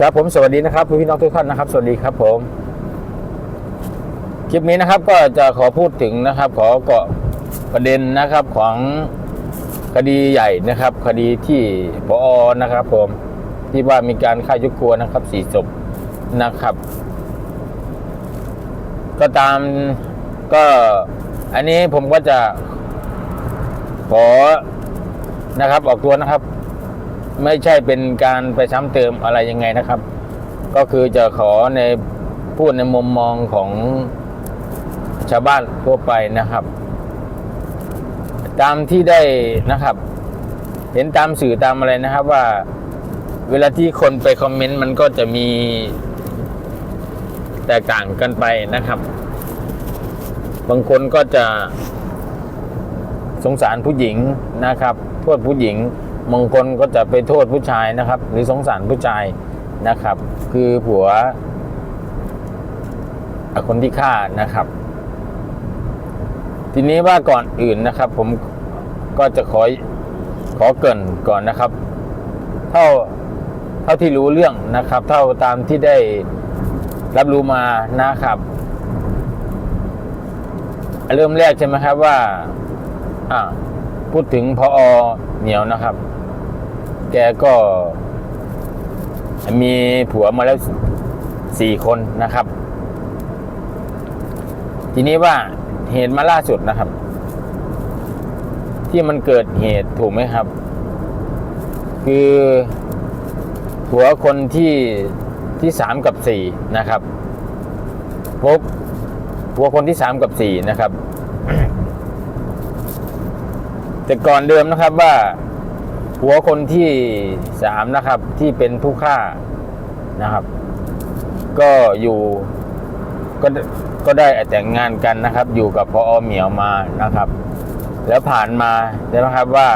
ครับผมสวัสดีนะครับพี่น้องทุกท่านนะครับ สวัสดีครับผมคลิปนี้นะครับก็จะขอพูดถึงนะครับ ขอเกาะประเด็นนะครับของคดีใหญ่นะครับ คดีที่ปอนะครับ ผมที่ว่ามีการฆ่ายกครัวนะครับสี่ศพนะครับ ก็ตามก็อันนี้ผมก็จะขอนะครับออกตัวนะครับ ไม่ใช่เป็นการไปซ้ำเติมอะไรยังไงนะครับ ก็คือจะขอในพูดในมุมมองของชาวบ้านทั่วไปนะครับ ตามที่ได้นะครับ เห็นตามสื่อตามอะไรนะครับว่าเวลาที่คนไปคอมเมนต์มันก็จะมีแตกต่างกันไปนะครับ บางคนก็จะสงสารผู้หญิงนะครับโทษผู้หญิง บางคนก็จะไปโทษผู้ชายนะครับ หรือสงสารผู้ชายนะครับ คือผัวคนที่ฆ่านะครับ ทีนี้ว่าก่อนอื่นนะครับ ผมก็จะขอขอเกินก่อนนะครับ เท่าเท่าที่รู้เรื่องนะครับ เท่าตามที่ได้รับรู้มานะครับเริ่มแรกใช่ไหมครับว่า อ่า พูดถึงพออเหนียวนะครับ กก็ มีผัวมาแล้วสี่คนนะครับ ทีนี้ว่าเหตุมาล่าสุดนะครับ ที่มันเกิดเหตุถูกไหมครับ คือผัวคนที่ที่สามกับสี่นะครับ พบผัวคนที่สามกับสี่นะครับ แต่ก่อนเดิมนะครับว่า ผัวคนที่สามนะครับที่เป็นผู้ฆ่านะครับ ก็อยู่ก็ก็ได้แต่งงานกันนะครับ อยู่กับพออเหมียวมานะครับ แล้วผ่านมาใช่ไหมครับว่า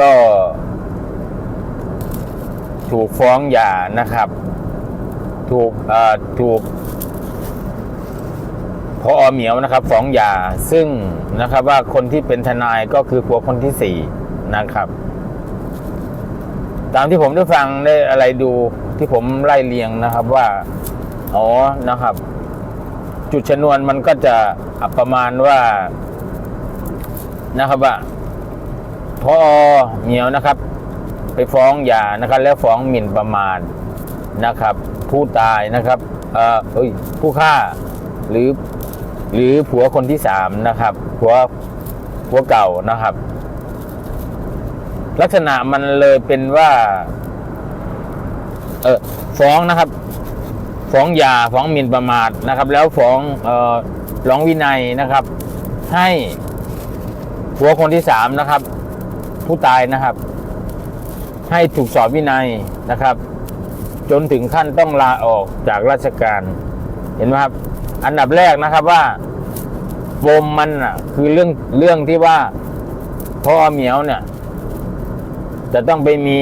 ก็ถูกฟ้องหย่านะครับ ถูกเอ่อถูกพออเหมียวนะครับ ฟ้องหย่าซึ่งนะครับว่าคนที่เป็นทนายก็คือผัวคนที่สี่นะครับ ตามที่ผมได้ฟังได้อะไรดูที่ผมไล่เรียงนะครับว่า อ๋อนะครับ จุดชนวนมันก็จะประมาณว่านะครับว่าพอเหมียวนะครับ ไปฟ้องหย่านะครับ แล้วฟ้องหมิ่นประมาทนะครับ ผู้ตายนะครับเอ่อเอ้ยผู้ฆ่าหรือหรือผัวคนที่สามนะครับผัวผัวเก่านะครับ ลักษณะมันเลยเป็นว่า เออฟ้องนะครับ ฟ้องยาฟ้องหมิ่นประมาทนะครับ แล้วฟ้องเออร้องวินัยนะครับ ให้ผัวคนที่สามนะครับ ผู้ตายนะครับ ให้ถูกสอบวินัยนะครับ จนถึงขั้นต้องลาออกจากราชการ เห็นไหมครับ อันดับแรกนะครับว่าปมมันอะ คือเรื่องเรื่องที่ว่าพ่อเหมียวเนี่ย จะต้องไปมี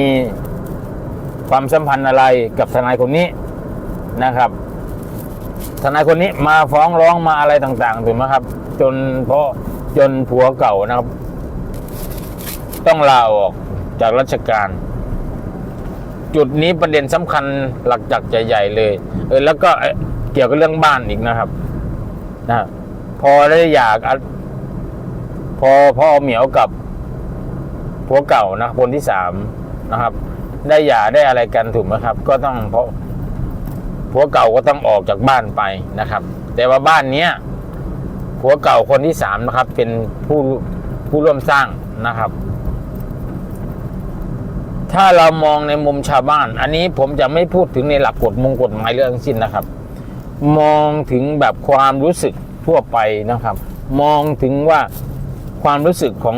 ความสัมพันธ์อะไรกับทนายคนนี้นะครับ ทนายคนนี้มาฟ้องร้องมาอะไรต่างๆถูกไหมครับ จนเพราะจนผัวเก่านะครับ ต้องลาออกจากราชการ จุดนี้ประเด็นสำคัญหลักจักใหญ่ๆเลย เออแล้วก็เกี่ยวกับเรื่องบ้านอีกนะครับนะพอได้อยากพอพ่อเหมียวกับ ผัวเก่านะคนที่สามนะครับ ได้หย่าได้อะไรกันถูกไหมครับ ก็ต้องเพราะผัวเก่าก็ต้องออกจากบ้านไปนะครับ แต่ว่าบ้านเนี้ยผัวเก่าคนที่สามนะครับ เป็นผู้ผู้ร่วมสร้างนะครับ ถ้าเรามองในมุมชาวบ้าน อันนี้ผมจะไม่พูดถึงในหลักกฎมงกฎหมายเรื่องทั้งสิ้นนะครับ มองถึงแบบความรู้สึกทั่วไปนะครับ มองถึงว่าความรู้สึกของ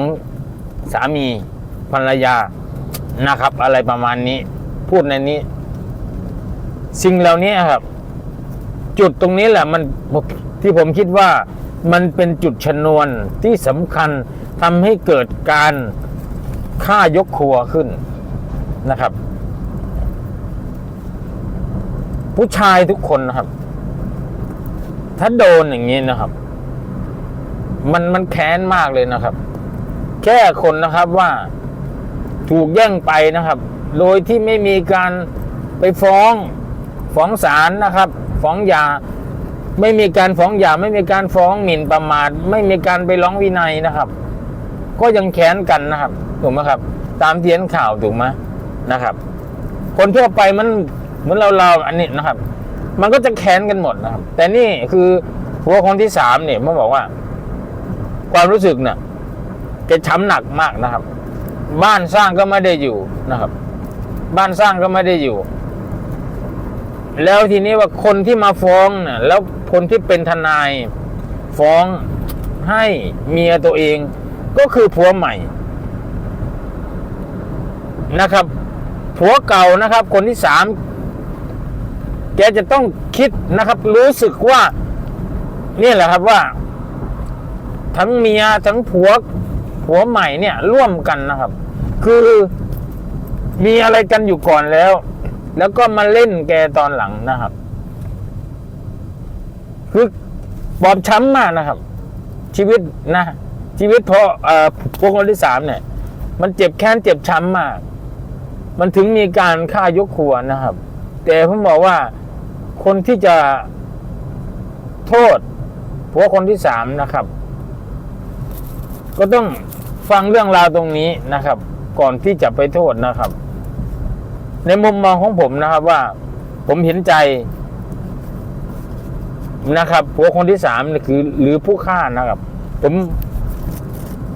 สามี ภรรยานะครับ อะไรประมาณนี้ พูดในนี้ สิ่งเหล่านี้ครับ จุดตรงนี้แหละมันที่ผมคิดว่ามันเป็นจุดชนวนที่สำคัญทำให้เกิดการฆ่ายกครัวขึ้นนะครับ ผู้ชายทุกคนนะครับ ถ้าโดนอย่างนี้นะครับ มันมันแค้นมากเลยนะครับ แค่คนนะครับว่า ถูกแย่งไปนะครับ โดยที่ไม่มีการไปฟ้องฟ้องศาลนะครับ ฟ้องหยาไม่มีการฟ้องหย่าไม่มีการฟ้องหมิ่นประมาทไม่มีการไปร้องวินัยนะครับ ก็ยังแค้นกันนะครับถูกไหมครับ ตามเทียนข่าวถูกไหมนะครับ คนทั่วไปมันเหมือนเราเราอันนี้นะครับ มันก็จะแค้นกันหมดนะครับ แต่นี่คือหัวคนที่สามเนี่ยมันบอกว่า ความรู้สึกเนี่ยแกช้ำหนักมากนะครับ บ้านสร้างก็ไม่ได้อยู่นะครับ บ้านสร้างก็ไม่ได้อยู่ แล้วทีนี้ว่าคนที่มาฟ้องนี่ยแล้วคนที่เป็นทนายฟ้องให้เมียตัวเอง ก็คือผัวใหม่นะครับ ผัวเก่านะครับ คนที่สามแกจะต้องคิดนะครับ รู้สึกว่านี่แหละครับว่า ทั้งเมียทั้งผัวผัวใหม่เนี่ยร่วมกันนะครับ คือมีอะไรกันอยู่ก่อนแล้ว แล้วก็มาเล่นแกตอนหลังนะครับ คือบอบช้ำมากนะครับ ชีวิตนะ ชีวิตพอเอ่อพวกคนที่สามเนี่ย มันเจ็บแค้นเจ็บช้ำมาก มันถึงมีการฆ่ายกครัวนะครับ แต่ผมบอกว่าคนที่จะโทษผัวคนที่สามนะครับ ก็ต้องฟังเรื่องราวตรงนี้นะครับ ก่อนที่จะไปโทษนะครับ ในมุมมองของผมนะครับว่า ผมเห็นใจนะครับผัวคนที่สามคือ หรือผู้ฆ่านะครับ ผม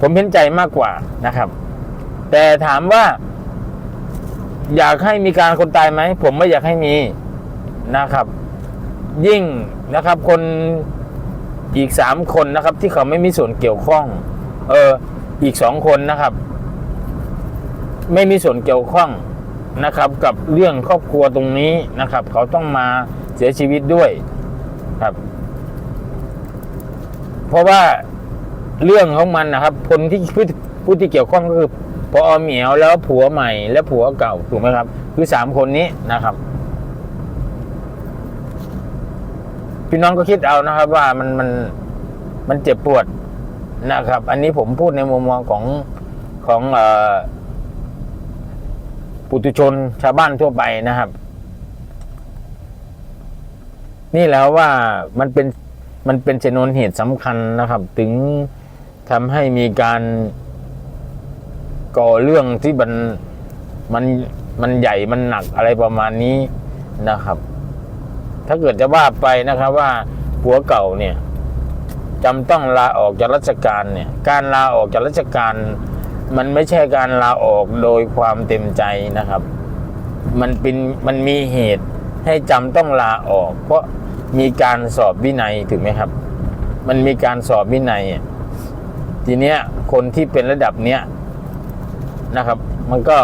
ผมเห็นใจมากกว่านะครับ แต่ถามว่า อยากให้มีการคนตายไหมผมไม่อยากให้มีนะครับ ยิ่งนะครับ คนอีกสามคนนะครับ ที่เขาไม่มีส่วนเกี่ยวข้อง เอออีกสองคนนะครับ ไม่มีส่วนเกี่ยวข้องนะครับ กับเรื่องครอบครัวตรงนี้นะครับ เขาต้องมาเสียชีวิตด้วยครับ เพราะว่าเรื่องของมันนะครับคนที่ผู้ที่เกี่ยวข้องก็คือพอเหมียวแล้วผัวใหม่ และผัวเก่าถูกไหมครับ คือสามคนนี้นะครับพี่น้องก็คิดเอานะครับ ว่ามันมันมันเจ็บปวดนะครับ อันนี้ผมพูดในมุมมองของของเอ่อ ปุถุชนชาวบ้านทั่วไปนะครับ นี่แล้วว่ามันเป็นมันเป็นชนวนเหตุสำคัญนะครับ ถึงทำให้มีการก่อเรื่องที่มันมันมันใหญ่มันหนักอะไรประมาณนี้นะครับ ถ้าเกิดจะว่าไปนะครับว่าผัวเก่าเนี่ยจำต้องลาออกจากราชการเนี่ย การลาออกจากราชการ มันไม่ใช่การลาออกโดยความเต็มใจนะครับ มันเป็นมันมีเหตุให้จำต้องลาออก เพราะมีการสอบวินัยถูกไหมครับ มันมีการสอบวินัย ทีเนี้ยคนที่เป็นระดับเนี้ยนะครับ มันก็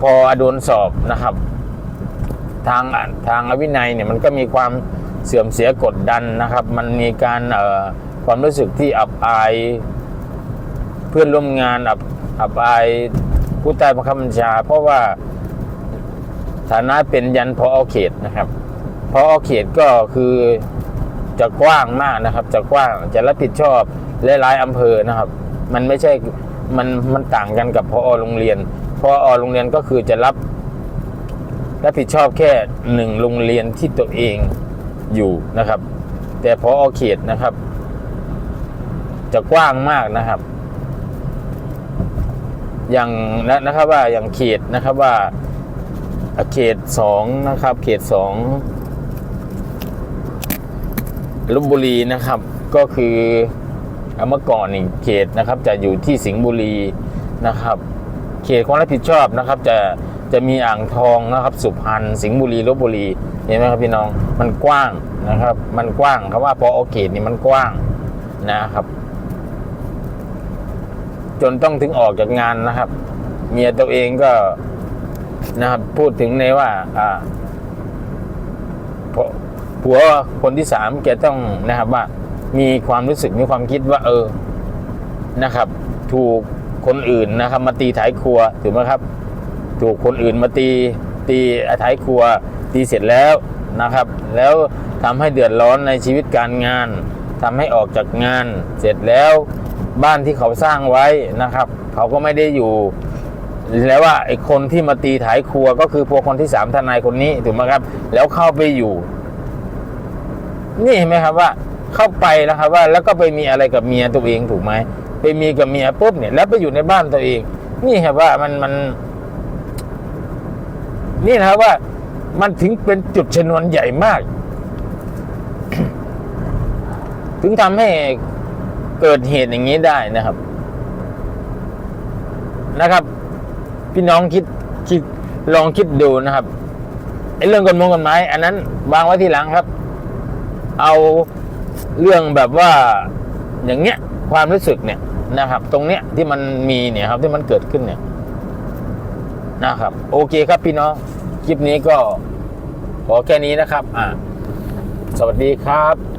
พอโดนสอบนะครับ ทางทางวินัยเนี่ยมันก็มีความเสื่อมเสียกดดันนะครับ มันมีการเอ่อความรู้สึกที่อับอาย พื่อนร่วมงานอับอับอายผู้ใต้บังคับบัญชา เพราะว่าฐานะเป็นยันพอเขตนะครับพอเขตก็คือจะกว้างมากนะครับ จะกว้างจะรับผิดชอบหลายๆอำเภอนะครับ มันไม่ใช่มันมันต่างกันกับพอโรงเรียนพอโรงเรียนก็คือจะรับรับผิดชอบแค่หนึ่งโรงเรียนที่ตัวเองอยู่นะครับ แต่พอเขตนะครับ จะกว้างมากนะครับ อย่างนะนะครับว่าอย่างเขตนะครับว่าเขตสองนะครับ เขตสองลบบุรีนะครับ ก็คือเมื่อก่อนนี่เขตนะครับ จะอยู่ที่สิงห์บุรีนะครับ เขตความรับผิดชอบนะครับ จะจะมีอ่างทองนะครับ สุพรรณสิงห์บุรีลบบุรีเห็นไหมครับพี่น้องมันกว้างนะครับ มันกว้างคำว่าพอเขตนี่มันกว้างนะครับ จนต้องถึงออกจากงานนะครับ เมียตัวเองก็นะครับพูดถึงในว่า อ่าผัวคนที่สามแกต้องนะครับว่า มีความรู้สึกมีความคิดว่า เออนะครับ ถูกคนอื่นนะครับ มาตีท้ายครัวถูกไหมครับ ถูกคนอื่นมาตีตีท้ายครัว ตีเสร็จแล้วนะครับ แล้วทำให้เดือดร้อนในชีวิตการงานทำให้ออกจากงานเสร็จแล้ว บ้านที่เขาสร้างไว้นะครับ เขาก็ไม่ได้อยู่ แล้วว่าไอ้คนที่มาตีถ่ายครัวก็คือพวกคนที่สามทนายคนนี้ถูกไหมครับ แล้วเข้าไปอยู่ นี่เห็นไหมครับว่า เข้าไปแล้วครับว่า แล้วก็ไปมีอะไรกับเมียตัวเองถูกไหมไปมีกับเมียปุ๊บเนี่ย แล้วไปอยู่ในบ้านตัวเอง นี่ครับว่ามันมัน นี่นะครับว่า มันถึงเป็นจุดชนวนใหญ่มาก ถึงทำให้ เกิดเหตุอย่างนี้ได้นะครับ นะครับ พี่น้องคิดคิดลองคิดดูนะครับไอ้เรื่องกฎหมายกฎหมายอันนั้นวางไว้ทีหลังครับ เอาเรื่องแบบว่าอย่างเงี้ยความรู้สึกเนี่ยนะครับ ตรงเนี้ยที่มันมีเนี่ยครับที่มันเกิดขึ้นเนี่ยนะครับ โอเคครับพี่น้องคลิปนี้ก็ขอแค่นี้นะครับ อ่า สวัสดีครับ